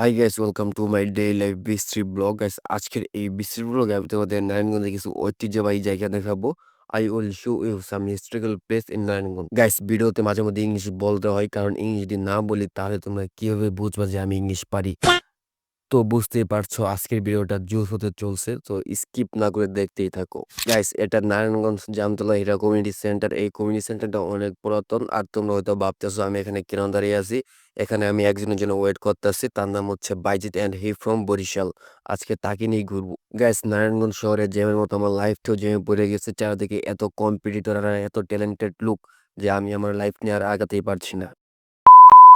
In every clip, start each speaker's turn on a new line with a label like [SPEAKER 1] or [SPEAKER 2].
[SPEAKER 1] Hi guys welcome to my day life বিস্ত্রি vlog guys আজকের এই বিস্ত্রি ব্লগে আমি তোমাদের নারায়ণগঞ্জে কিছু ঐতিহ্যবাহী জায়গা দেখাবো। I will show you some historical place in Narayanganj guys ভিডিওতে মাঝে মধ্যে ইংলিশ বলতে হয়, কারণ ইংলিশ যদি না বলি, তাহলে তোমরা কীভাবে বুঝবা যে আমি ইংলিশ পারি? তো বুঝতেই পারছ আজকের ভিডিওটা জুস হতে চলছে। তো স্কিপ না করে দেখতেই থাকো। গাইস এটা নারায়ণগঞ্জ জামতলা হীরা কমিউনিটি সেন্টার এই কমিউনিটি সেন্টারটা অনেক পুরাতন আর তোমরা হয়তো ভাবতেছো আমি এখানে কেন দাঁড়িয়ে আছি? এখানে আমি একজনের জন্য ওয়েট করতেছি। তার নাম হচ্ছে Baijit and he from Barishal. আজকে তাকে নিয়ে ঘুরবো। গাইস নারায়ণগঞ্জ শহরে জ্যামের মতো আমার লাইফটাও জ্যামে পড়ে গেছে, চারদিকে এত কম্পিটিটর আর এত ট্যালেন্টেড লুক যে আমি আমার লাইফ নিয়ে আর আগাতেই পারছি না।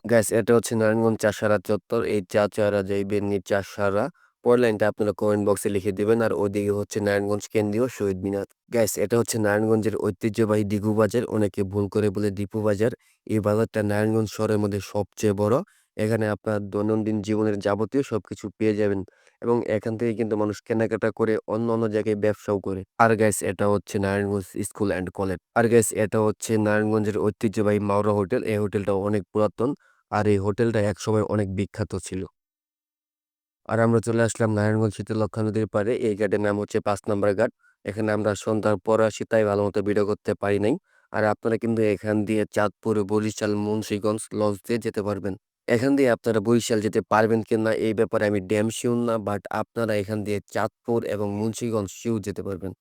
[SPEAKER 1] গাইস এটা হচ্ছে নারায়ণগঞ্জ চাষারা চত্বর। এই চাচারা যাইবেন নি চাষারা পরের লাইনটা আপনারা কমেন্ট বক্সে লিখে দিবেন। আর ওদিকে হচ্ছে নারায়ণগঞ্জ কেন্দ্রীয় শহীদ মিনার। গাইস এটা হচ্ছে নারায়ণগঞ্জের ঐতিহ্যবাহী দিঘু বাজার। অনেকে ভুল করে বলে দীপু বাজার। এই বাজারটা নারায়ণগঞ্জ শহরের মধ্যে সবচেয়ে বড়। এখানে আপনার দৈনন্দিন জীবনের যাবতীয় সবকিছু পেয়ে যাবেন। এবং এখান থেকে কিন্তু মানুষ কেনাকাটা করে অন্য অন্য জায়গায় ব্যবসাও করে। আর গাইস এটা হচ্ছে নারায়ণগঞ্জ স্কুল অ্যান্ড কলেজ। আর গাইস এটা হচ্ছে নারায়ণগঞ্জের ঐতিহ্যবাহী মাওরা হোটেল। এই হোটেলটা অনেক পুরাতন। আর এই হোটেলটা একসময় অনেক বিখ্যাত ছিল। আর আমরা চলে আসলাম নারায়ণগঞ্জ শীতলক্ষা নদীর পাড়ে। এই ঘাটের নাম হচ্ছে পাঁচ নম্বর ঘাট। এখানে আমরা সন্ধ্যার পর আসি, তাই ভালো মতো ভিডিও করতে পারি নাই। আর আপনারা কিন্তু এখান দিয়ে চাঁদপুর, বরিশাল, মুন্সিগঞ্জ লঞ্চ দিয়ে যেতে পারবেন। এখান দিয়ে আপনারা বরিশাল যেতে পারবেন কিনা এই ব্যাপারে আমি ড্যাম শিওর না বাট আপনারা এখান দিয়ে চাঁদপুর এবং মুন্সিগঞ্জ শিউ যেতে পারবেন।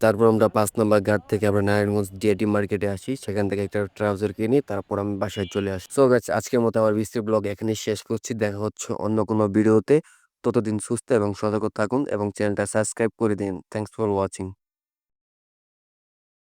[SPEAKER 1] তারপর আমরা পাঁচ নম্বর ঘাট থেকে আমরা নারায়ণগঞ্জ ডিআইটি মার্কেটে আসি। সেখান থেকে একটা ট্রাউজার কিনি, তারপর আমি বাসায় চলে আসি। সো গাছ আজকের মতো আমার বৃষ্টির ব্লগ এখানে শেষ করছি। দেখা হচ্ছে অন্য কোনো ভিডিওতে ততদিন সুস্থ এবং সতর্ক থাকুন এবং চ্যানেলটা সাবস্ক্রাইব করে দিন। Thanks for watching